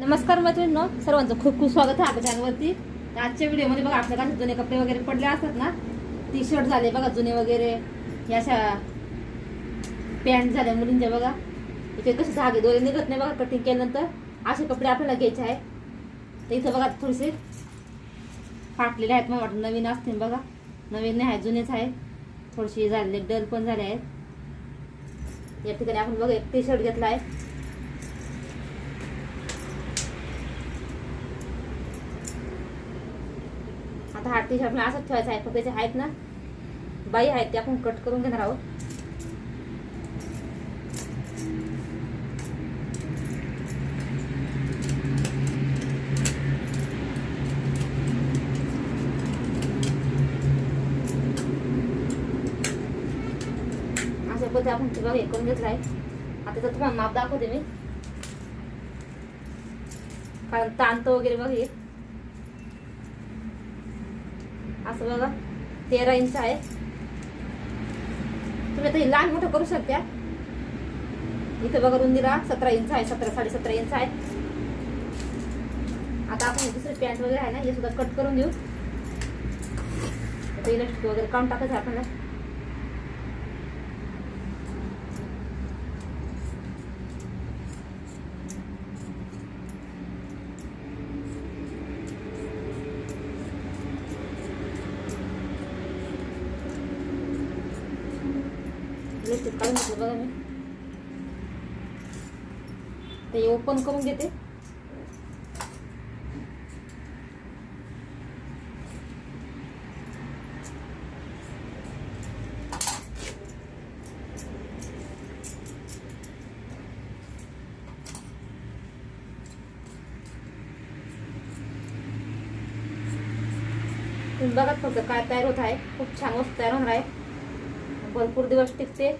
नमस्कार मैत्रिणींनो सर्वांचं खूप खूप स्वागत आहे आपल्या चॅनलवरती आजच्या व्हिडिओमध्ये बघा आपल्या काही जुने कपडे वगैरे पडले असतात ना टी शर्ट झाले बघा जुने वगैरे. या अशा पॅन्ट झाल्या मुलींच्या बघा. इथे कसे धागे दोरे निघत नाही बघा कटिंग केल्यानंतर. असे कपडे आपल्याला घ्यायचे आहे. तर इथं बघा थोडेसे फाटलेले आहेत मग वाटतं नवीन असतील बघा. नवीन नाही आहे जुनेच आहेत. थोडेसे झालेले डल पण झाले आहेत. या ठिकाणी आपण बघा एक टी शर्ट घेतला आहे. आता हा टी शर्ट आपल्याला असंच ठेवायचा आहे. फक्त त्याचे आहेत ना बाई आहेत ते आपण कट करून घेणार आहोत. अशा पद्धती आपण बघा हे करून घेतलं आहे आता तर तुम्हाला माप दाखवते मी. कारण ताणतं वगैरे बघ हे. असं बघा. तेरा इंच आहे. तुम्ही आता हे लहान मोठं करू शकता. इथं बघा रुंदीला सतरा इंच आहे. सतरा साडे सतरा इंच आहे. आता आपण हे दुसरे पॅन्ट वगैरे आहे ना हे सुद्धा कट करून देऊ इलेक्ट्रिक वगैरे काढून टाकायचं आपल्याला. बघा मी. ते ओपन करून घेते. तुम्ही बघा फक्त काय तयार होत आहे. खूप छान वस्तू तयार होणार आहे. भरपूर दिवस टिकते.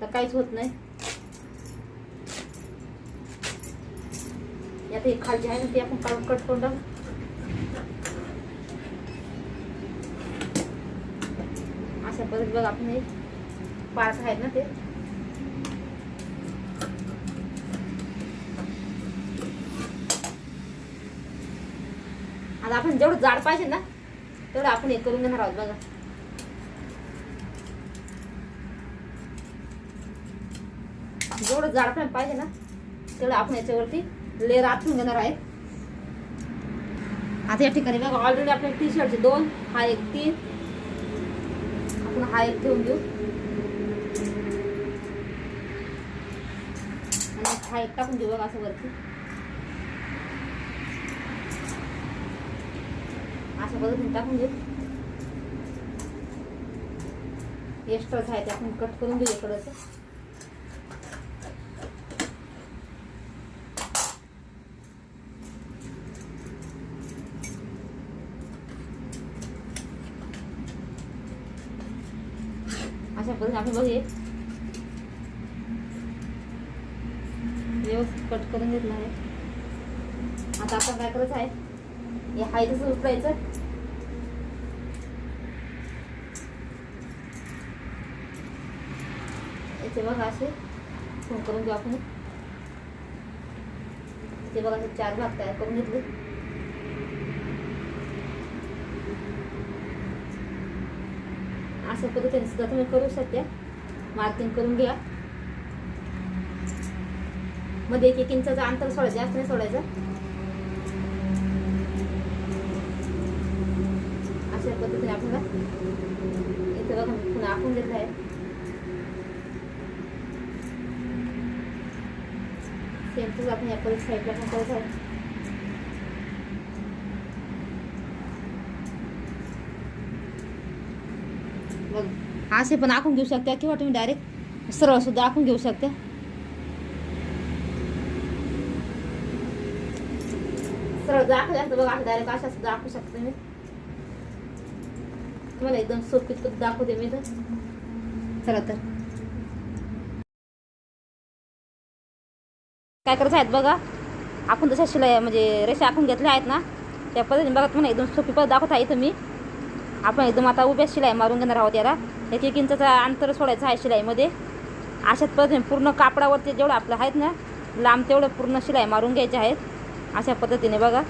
तर काहीच होत नाही. आता हे खालची आहे ना ते आपण काढून कट करून टाकू. अशा पद्धत बघ आपण हे पार्ट आहेत ना ते. आता आपण जेवढं जाड पाहिजे ना तेवढं आपण हे करून घेणार आहोत बघा. जेवढं जाड आपल्याला पाहिजे ना तेवढं आपण याच्यावरती लेअर आतून घेणार आहे आता या ठिकाणी बघा ऑलरेडी आपल्या टी शर्टचे दोन हा एक तीन. आपण हा एक ठेवून घेऊ आणि हा एक टाकून घेऊ बघा असं वरती. अशा पद्धतीने टाकून घेऊ एक्स्ट्राच आहे ते आपण कट करून घेऊ इकडचं अशा पद्धतीने आपण व्यवस्थित कट करून घेतलं आहे. आता आपण काय करायचं आहे? हे हाय तसं उचलायचं याचे बघा असे. फोन करून घेऊ आपण. ते बघा असे चार भाग तयार करून घेतले. अशा पद्धतीने सुद्धा तुम्ही करू शकता मार्किंग करून घ्या मध्ये एक एक इंचाचं अंतर सोडायचं जास्त नाही सोडायचं. अशा पद्धतीने आपल्याला इथं बघा पुन्हा आखून घेतलं आहे. सेम तसं आपण या परत साईडला पण करत आहे. बघ असे पण आखून घेऊ शकता किंवा तुम्ही डायरेक्ट सरळ सुद्धा आखून घेऊ शकता. सरळ दाखवले असतं बघा डायरेक्ट अशा सुद्धा दाखवू शकते मी. तुम्हाला एकदम सोपी पद्धत दाखवते मी तर. चला तर. काय करायचं आहेत बघा आपण जशा शिलाई म्हणजे रेषा आखून घेतल्या आहेत ना त्या पद्धतीने बघा तुम्हाला एकदम सोपी पद्धत दाखवत आहे इथं मी. आपण एकदम आता उभ्या शिलाई मारून घेणार आहोत याला. एक एक इंचाचा अंतर सोडायचं आहे शिलाईमध्ये. अशाच पद्धतीने पूर्ण कापडावरती जेवढं आपलं आहेत ना लांब तेवढं पूर्ण शिलाई मारून घ्यायचे आहेत. अशा पद्धतीने बघा.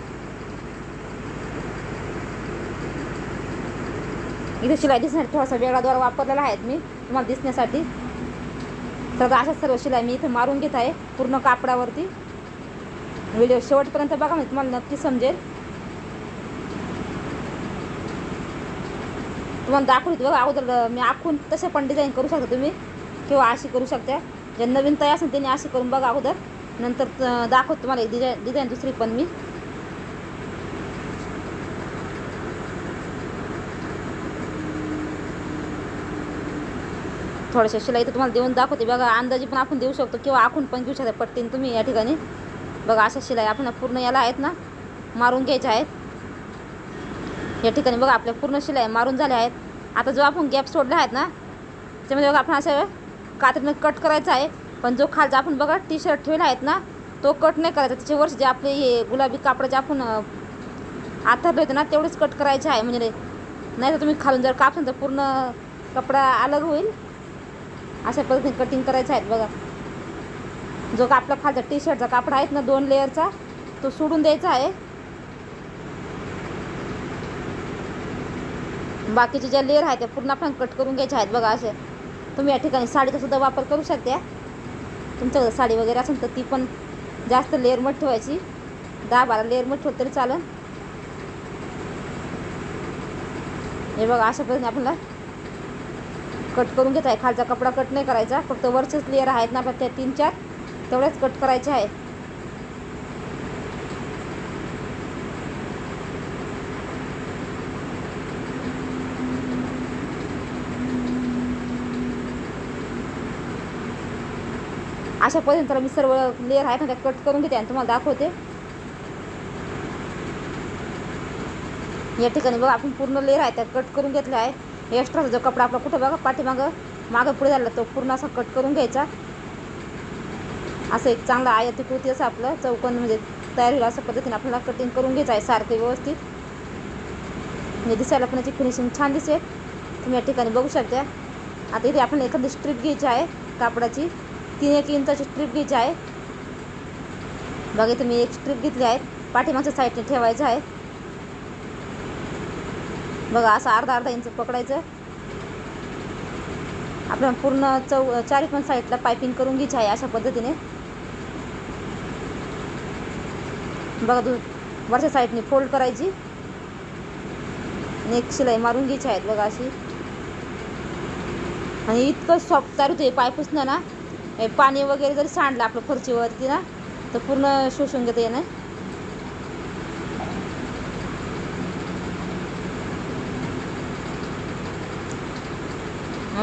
इथे शिलाई दिसण्यासाठी थोडासा वेगळा द्वारा वापरलेला आहेत मी तुम्हाला दिसण्यासाठी. तर अशा सर्व शिलाई मी इथं मारून घेत आहे पूर्ण कापडावरती. व्हिडिओ शेवटपर्यंत बघा म्हणजे तुम्हाला नक्की समजेल. तुम्हाला दाखवली बघा अगोदर मी आखून तसे पण डिझाईन करू शकता तुम्ही. किंवा अशी करू शकता. जे नवीन तयार असेल त्यांनी अशी करून बघा अगोदर. नंतर दाखवत तुम्हाला एक डिझाईन डिझाईन दुसरी पण मी. थोड्याशा शिलाई तर तुम्हाला देऊन दाखवते. बघा अंदाजे पण आपण देऊ शकतो किंवा आखून पण घेऊ शकता पट्टीन तुम्ही या ठिकाणी. बघा अशा शिलाई आपण पूर्ण याला आहेत ना? मारून घ्यायच्या आहेत. या ठिकाणी बघा आपल्या पूर्ण शिलाई मारून झाल्या आहेत. आता जो आपण गॅप सोडला आहेत ना त्याच्यामध्ये बघा आपण असं कात्रीनं कट करायचा आहे. पण जो खालचा आपण बघा टी शर्ट ठेवला आहेत ना तो कट नाही करायचा. त्याच्या वर्ष जे आपले हे गुलाबी कापडाचे आपण आथरले होते ना तेवढेच कट करायचे आहे. म्हणजे नाही तर तुम्ही खालून जर कापून तर पूर्ण कपडा अलग होईल अशा पद्धतीने कटिंग करायचं आहेत बघा. जो का आपला खालचा टी शर्टचा कापडा आहेत ना दोन लेअरचा तो सोडून द्यायचा आहे. बाकीचे ज्या लेअर आहेत त्या पूर्ण आपण कट करून घ्यायच्या आहेत बघा असे. तुम्ही या ठिकाणी साडीचा सुद्धा वापर करू शकता. तुमच्याकडे साडी वगैरे असेल तर ती पण जास्त लेअर मठ ठेवायची. दहा बारा लेअर मठ ठेवलं तरी चालेल. हे बघा अशा पद्धतीने आपल्याला कट करून घेत आहे खालचा कपडा कट नाही करायचा. फक्त वरचेच लेअर आहेत ना आपल्या त्या तीन चार. तेवढ्याच कट करायचे आहे. अशा पद्धतीने तर मी सर्व लेअर आहेत ना त्या कट करून घेते आणि तुम्हाला दाखवते. या ठिकाणी बघा आपण पूर्ण लेअर आहे त्या कट करून घेतला आहे. एक्स्ट्राचा जो कपडा आपला कुठं बघा पाठीमागं मागं पुढे झाला तो पूर्ण असा कट करून घ्यायचा. असं एक चांगला आयती कृती असं आपलं चौकोन म्हणजे तयार होईल अशा पद्धतीने आपल्याला कटिंग करून घ्यायचं आहे सारखं व्यवस्थित. म्हणजे दिसायला पण याची फिनिशिंग छान दिसेल. तुम्ही या ठिकाणी बघू शकता. आता इथे आपण एखादी स्ट्रीप घ्यायची आहे कापडाची. तीन एक इंचाची स्ट्रीप घ्यायची आहे बघा इथे मी एक स्ट्रीप घेतली आहे पाठीमागच्या साईडने ठेवायचं आहे. बघा असं अर्धा अर्धा इंच पकडायचं. आपल्याला पूर्ण चौ चारी पण साईडला पायपिंग करून घ्यायची आहे अशा पद्धतीने. बघा तू वरच्या साईडने फोल्ड करायची. आणि एक शिलाई मारून घ्यायची आहेत बघा अशी. आणि इतकं सॉफ्ट तयार होते पायपुसणं ना. पाणी वगैरे जरी सांडलं आपलं फरशीवरती ना तर पूर्ण शोषून घेतं येणं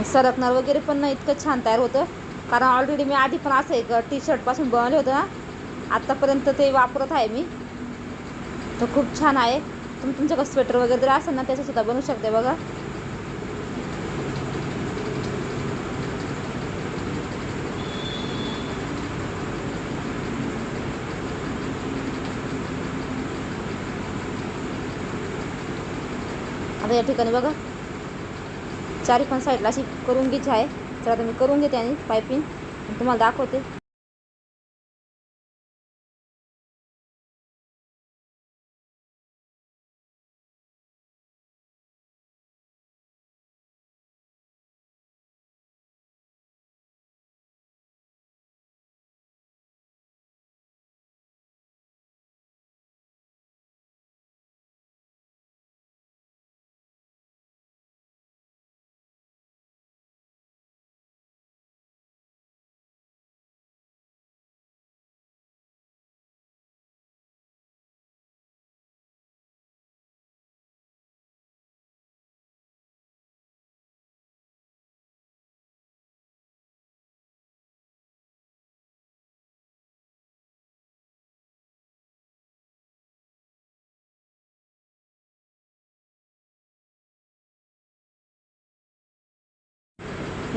सरकणार वगैरे पण ना इतकं छान तयार होतं. कारण ऑलरेडी मी आधी पण असं एक टी शर्टपासून बनवले होतं ना आत्तापर्यंत ते वापरत आहे मी. तर खूप छान आहे. तुम्ही तुमच्याकडे स्वेटर वगैरे जर असेल ना त्याचंसुद्धा बनवू शकते बघा. आता या ठिकाणी बघा. चारी पण साईडला अशी करून घ्यायची आहे. तर आता मी करून घेते आणि पायपिंग तुम्हाला दाखवते.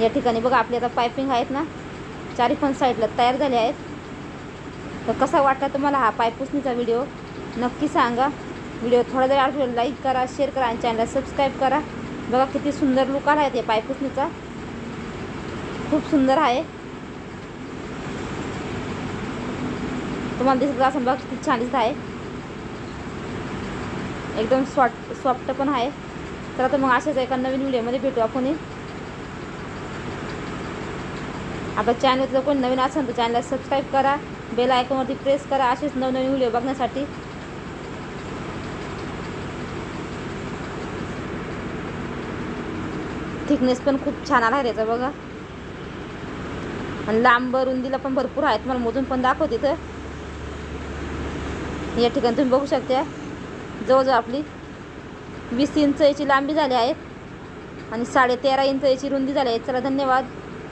या ठिकाणी बघा आपली आता पायपिंग आहेत ना चारी पण साईडला तयार झाले आहेत. तर कसा वाटला तुम्हाला हा पायपुसणीचा व्हिडिओ? नक्की सांगा. व्हिडिओ थोडा जरी आवडला लाईक करा शेअर करा आणि चॅनलला सबस्क्राईब करा. बघा किती सुंदर लुक आला आहे ते पायपुसणीचा खूप सुंदर आहे. तुम्हाला दिसत असं बघा किती छान दिसत आहे. एकदम सॉफ्ट सॉफ्ट पण आहे. तर आता मग अशाच एका नवीन व्हिडिओमध्ये भेटू आपण आपल्या चॅनल जर कोणी नवीन असेल तर चॅनलला सबस्क्राईब करा बेल आयकॉनवरती प्रेस करा असेच नवनवीन व्हिडिओ बघण्यासाठी थिकनेस पण खूप छान आला आहे त्याचा बघा. आणि लांब रुंदीला पण भरपूर आहे तुम्हाला मोजून पण दाखवते तिथं या ठिकाणी तुम्ही बघू शकता जवळजवळ आपली वीस इंच याची लांबी झाली आहे. आणि साडे तेरा इंच याची रुंदी झाली आहे. चला धन्यवाद.